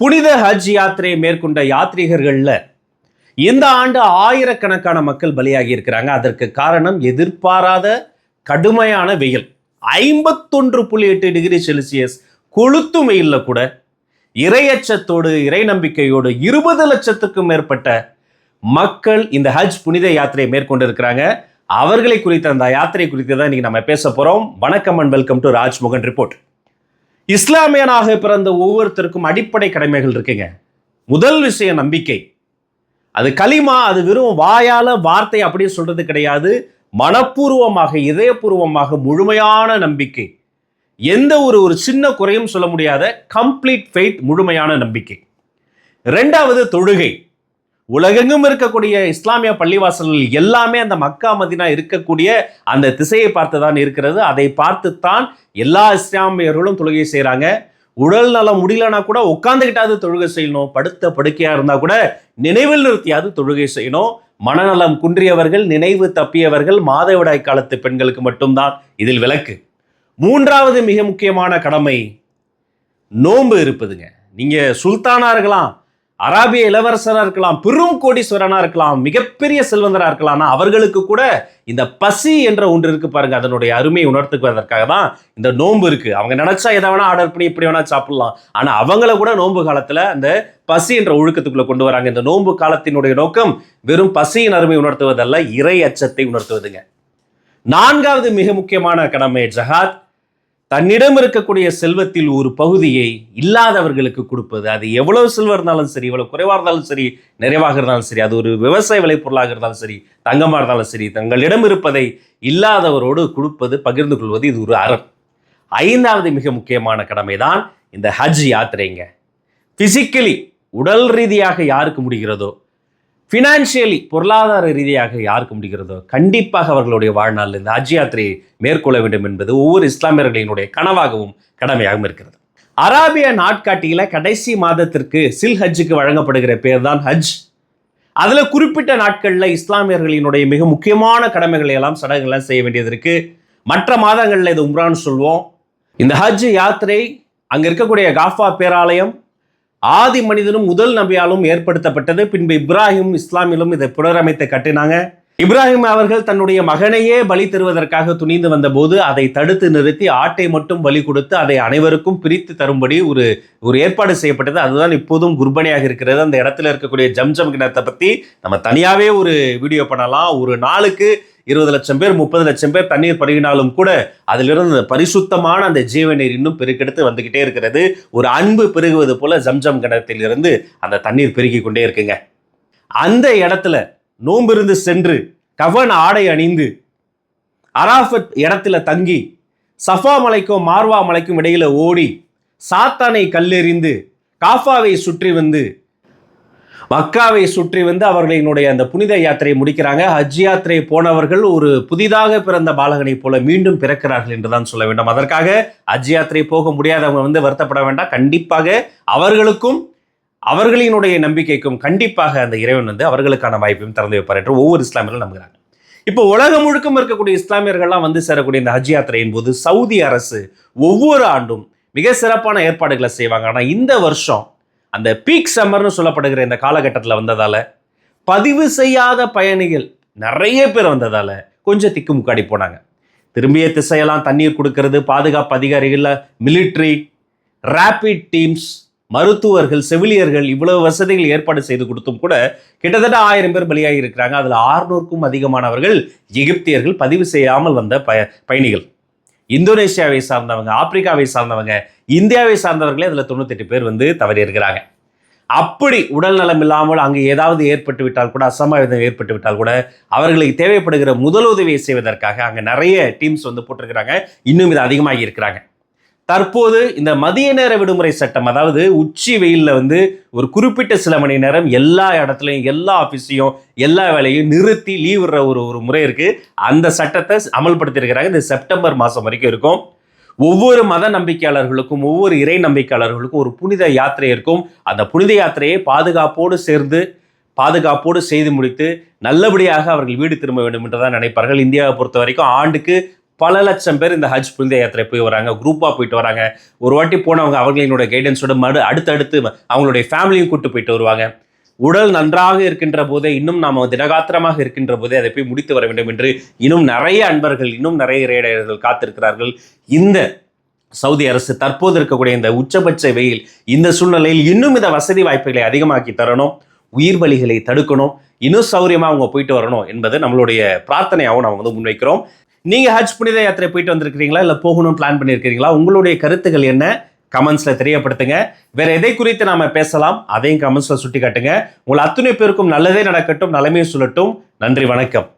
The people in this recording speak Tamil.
புனித ஹஜ் யாத்திரையை மேற்கொண்ட யாத்ரீகர்களில் இந்த ஆண்டு ஆயிரக்கணக்கான மக்கள் பலியாகி இருக்கிறாங்க. அதற்கு காரணம் எதிர்பாராத கடுமையான வெயில். ஐம்பத்தொன்று புள்ளி எட்டு டிகிரி செல்சியஸ் கொளுத்தும் வெயிலில் கூட இறையச்சத்தோடு இறை நம்பிக்கையோடு இருபது லட்சத்துக்கும் மேற்பட்ட மக்கள் இந்த ஹஜ் புனித யாத்திரையை மேற்கொண்டிருக்கிறாங்க. அவர்களை குறித்த அந்த யாத்திரை குறித்து தான் இன்னைக்கு நம்ம பேச போகிறோம் வணக்கம் and welcome to Rajmohan report இஸ்லாமியனாக பிறந்த ஒவ்வொருத்தருக்கும் அடிப்படை கடமைகள் இருக்குங்க. முதல் விஷயம் நம்பிக்கை. அது களிமா அது வெறும் வாயால வார்த்தை அப்படியே சொல்றது கிடையாது. மனப்பூர்வமாக இதயபூர்வமாக முழுமையான நம்பிக்கை. எந்த ஒரு ஒரு சின்ன குறையும் சொல்ல முடியாத கம்ப்ளீட் ஃபெய்த் முழுமையான நம்பிக்கை. ரெண்டாவது தொழுகை. உலகெங்கும் இருக்கக்கூடிய இஸ்லாமிய பள்ளிவாசல்கள் எல்லாமே அந்த மக்கா மதினா இருக்கக்கூடிய அந்த திசையை பார்த்து தான் இருக்கிறது. அதை பார்த்துத்தான் எல்லா இஸ்லாமியர்களும் தொழுகை செய்கிறாங்க உடல் நலம் முடியலனா கூட உட்காந்துக்கிட்டாவது தொழுகை செய்யணும். படுத்த படுக்கையாக இருந்தால் கூட நினைவில் நிறுத்தியாவது தொழுகை செய்யணும். மனநலம் குன்றியவர்கள் நினைவு தப்பியவர்கள் மாதவிடாய் காலத்து பெண்களுக்கு மட்டும்தான் இதில் விலக்கு மூன்றாவது மிக முக்கியமான கடமை நோன்பு இருப்பதுங்க. நீங்கள் சுல்தானா இருக்கலாம் அராபிய இளவரசராக இருக்கலாம் பெரும் கோடீஸ்வரனாக இருக்கலாம் மிகப்பெரிய செல்வந்தராக இருக்கலாம் அவர்களுக்கு கூட இந்த பசி என்ற ஒன்று இருக்கு பாருங்க அதனுடைய அருமையை உணர்த்துக்குவதற்காக தான் இந்த நோன்பு இருக்கு. அவங்க நினைச்சா எதை வேணா ஆர்டர் பண்ணி இப்படி வேணா சாப்பிடலாம். ஆனால் அவங்கள கூட நோன்பு காலத்தில் அந்த பசி என்ற ஒழுக்கத்துக்குள்ள கொண்டு வராங்க. இந்த நோன்பு காலத்தினுடைய நோக்கம் வெறும் பசியின் அருமை உணர்த்துவதல்ல இறை அச்சத்தை உணர்த்துவதுங்க. நான்காவது மிக முக்கியமான கடமை ஜஹாத். தன்னிடம் இருக்கக்கூடிய செல்வத்தில் ஒரு பகுதியை இல்லாதவர்களுக்கு கொடுப்பது அது எவ்வளவு செல்வம் இருந்தாலும் சரி எவ்வளவு குறைவாக இருந்தாலும் சரி நிறைவாக இருந்தாலும் சரி அது ஒரு விவசாய விளைபொருளாக இருந்தாலும் சரி தங்கமாக இருந்தாலும் சரி தங்களிடம் இருப்பதை இல்லாதவரோடு கொடுப்பது பகிர்ந்து கொள்வது இது ஒரு அறம். ஐந்தாவது மிக முக்கியமான கடமை தான் இந்த ஹஜ் யாத்திரைங்க. பிசிக்கலி உடல் ரீதியாக யாருக்கு முடிகிறதோ ஃபினான்ஷியலி பொருளாதார ரீதியாக யாருக்கு முடிகிறதோ கண்டிப்பாக அவர்களுடைய வாழ்நாளில் இந்த ஹஜ் யாத்திரையை மேற்கொள்ள வேண்டும் என்பது ஒவ்வொரு இஸ்லாமியர்களினுடைய கனவாகவும் கடமையாகவும் இருக்கிறது. அராபிய நாட்காட்டியில கடைசி மாதத்திற்கு சில் ஹஜ்ஜுக்கு வழங்கப்படுகிற பேர் தான் ஹஜ். அதில் குறிப்பிட்ட நாட்களில் இஸ்லாமியர்களினுடைய மிக முக்கியமான கடமைகளை எல்லாம் சடங்குகள்லாம் செய்ய வேண்டியது இருக்கு. மற்ற மாதங்களில் இது உம்ரான்னு சொல்லுவோம். இந்த ஹஜ் யாத்திரை அங்கே இருக்கக்கூடிய காஃபா பேராலயம் ஆதி மனிதனும் முதல் நபியாலும் ஏற்படுத்தப்பட்டது. பின்பு இப்ராஹிம் இஸ்லாமிலும் இதை புனரமைத்து கட்டினாங்க. இப்ராஹிம் அவர்கள் தன்னுடைய மகனையே பலி தருவதற்காக துணிந்து வந்தபோது அதை தடுத்து நிறுத்தி ஆட்டை மட்டும் பலி கொடுத்து அதை அனைவருக்கும் பிரித்து தரும்படி ஒரு ஒரு ஏற்பாடு செய்யப்பட்டது. அதுதான் இப்போதும் குர்பனியாக இருக்கிறது. அந்த இடத்துல இருக்கக்கூடிய ஜம்ஜம் கிணத்தை பற்றி நம்ம தனியாகவே ஒரு வீடியோ பண்ணலாம். ஒரு நாளுக்கு இருபது லட்சம் பேர் முப்பது லட்சம் பேர் தண்ணீர் பருகினாலும் கூட அதிலிருந்து அந்த பரிசுத்தமான அந்த ஜீவநீர் இன்னும் பெருக்கெடுத்து வந்துக்கிட்டே இருக்கிறது. ஒரு அன்பு பெருகுவது போல ஜம்ஜம் கிணத்திலிருந்து அந்த தண்ணீர் பெருகி கொண்டே இருக்குங்க. அந்த இடத்துல நோம்பிருந்து சென்று கவன் ஆடை அணிந்து அராஃபத் இடத்துல தங்கி சஃபா மலைக்கும் மார்வா மலைக்கும் இடையில ஓடி சாத்தானை கல்லெறிந்து காஃபாவை சுற்றி வந்து மக்காவை சுற்றி வந்து அவர்களினுடைய அந்த புனித யாத்திரையை முடிக்கிறாங்க. ஹஜ் யாத்திரை போனவர்கள் ஒரு புதிதாக பிறந்த பாலகனைப் போல மீண்டும் பிறக்கிறார்கள் என்றுதான் சொல்ல வேண்டும். அதற்காக ஹஜ் யாத்திரை போக முடியாதவங்க வந்து வருத்தப்பட வேண்டாம். கண்டிப்பாக அவர்களுக்கும் அவர்களினுடைய நம்பிக்கைக்கும் கண்டிப்பாக அந்த இறைவன் வந்து அவர்களுக்கான வாய்ப்பையும் திறந்து வைப்பார் என்று ஒவ்வொரு இஸ்லாமியர்களும் நம்புகிறாங்க. இப்போ உலகம் முழுக்கம் இருக்கக்கூடிய இஸ்லாமியர்கள்லாம் வந்து சேரக்கூடிய இந்த ஹஜ் யாத்திரையின் போது சவுதி அரசு ஒவ்வொரு ஆண்டும் மிக சிறப்பான ஏற்பாடுகளை செய்வாங்க. ஆனால் இந்த வருஷம் அந்த பீக் சம்மர்னு சொல்லப்படுகிற இந்த காலகட்டத்தில் வந்ததால் பதிவு செய்யாத பயணிகள் நிறைய பேர் வந்ததால் கொஞ்சம் திக்கு முக்காடி போனாங்க. திரும்பிய திசையெல்லாம் தண்ணீர் கொடுக்கறது பாதுகாப்பு அதிகாரிகளில் மிலிட்ரி ரேபிட் டீம்ஸ் மருத்துவர்கள் செவிலியர்கள் இவ்வளவு வசதிகள் ஏற்பாடு செய்து கொடுத்தும் கூட கிட்டத்தட்ட ஆயிரம் பேர் பலியாகி இருக்கிறாங்க. அதில் ஆறுநூறுக்கும் அதிகமானவர்கள் எகிப்தியர்கள் பதிவு செய்யாமல் வந்த பய பயணிகள். இந்தோனேஷியாவை சார்ந்தவங்க ஆப்பிரிக்காவை சார்ந்தவங்க இந்தியாவை சார்ந்தவர்களே அதில் தொண்ணூத்தெட்டு பேர் வந்து தவறி இருக்கிறாங்க. அப்படி உடல் நலம் இல்லாமல் அங்கு ஏதாவது ஏற்பட்டு விட்டால் கூட அசம்பாவிதம் ஏற்பட்டு விட்டால் கூட அவர்களுக்கு தேவைப்படுகிற முதலுதவியை செய்வதற்காக அங்கே நிறைய டீம்ஸ் வந்து போட்டிருக்கிறாங்க. இன்னும் இது அதிகமாகி இருக்கிறாங்க. தற்போது இந்த மதிய நேர விடுமுறை சட்டம் அதாவது உச்சி வெயிலில் வந்து ஒரு குறிப்பிட்ட சில மணி நேரம் எல்லா இடத்துலையும் எல்லா ஆஃபீஸையும் எல்லா வேலையும் நிறுத்தி லீவ் விடுற ஒரு ஒரு முறை இருக்குது அந்த சட்டத்தை அமல்படுத்தியிருக்கிறாங்க. இந்த செப்டம்பர் மாதம் வரைக்கும் இருக்கும். ஒவ்வொரு மத நம்பிக்கையாளர்களுக்கும் ஒவ்வொரு இறை நம்பிக்கையாளர்களுக்கும் ஒரு புனித யாத்திரை இருக்கும். அந்த புனித யாத்திரையை பாதுகாப்போடு சேர்ந்து பாதுகாப்போடு செய்து முடித்து நல்லபடியாக அவர்கள் வீடு திரும்ப வேண்டும் என்றுதான் நினைப்பார்கள். இந்தியாவை பொறுத்த வரைக்கும் ஆண்டுக்கு பல லட்சம் பேர் இந்த ஹஜ் புனித யாத்திரை போய் வராங்க குரூப்பாக போயிட்டு வராங்க. ஒரு வாட்டி போனவங்க அவர்களினோட கைடன்ஸோட மறு அடுத்தடுத்து அவங்களுடைய ஃபேமிலியும் கூட்டு போயிட்டு வருவாங்க. உடல் நன்றாக இருக்கின்ற போதே இன்னும் நாம் திடகாத்திரமாக இருக்கின்ற போதே அதை போய் முடித்து வர வேண்டும் என்று இன்னும் நிறைய அன்பர்கள் இன்னும் நிறைய இறையடையர்கள் காத்திருக்கிறார்கள். இந்த சவுதி அரசு தற்போது இருக்கக்கூடிய இந்த உச்சபட்ச வெயில் இந்த சூழ்நிலையில் இன்னும் இந்த வசதி வாய்ப்புகளை அதிகமாக்கி தரணும் உயிர் பலிகளை தடுக்கணும் இன்னும் சௌரியமாக அவங்க போயிட்டு வரணும் என்பது நம்மளுடைய பிரார்த்தனையாகவும் நம்ம வந்து முன்வைக்கிறோம். நீங்கள் ஹஜ் புனித யாத்திரை போயிட்டு வந்திருக்கிறீங்களா? இல்லை போகணும் பிளான் பண்ணியிருக்கிறீங்களா உங்களுடைய கருத்துக்கள் என்ன? கமெண்ட்ஸில் தெரியப்படுத்துங்க. வேற எதை குறித்து நாம பேசலாம்? அதையும் கமெண்ட்ஸில் சுட்டி காட்டுங்க உங்கள் அத்துணை பேருக்கும் நல்லதே நடக்கட்டும் நலமையும் சொல்லட்டும் நன்றி வணக்கம்.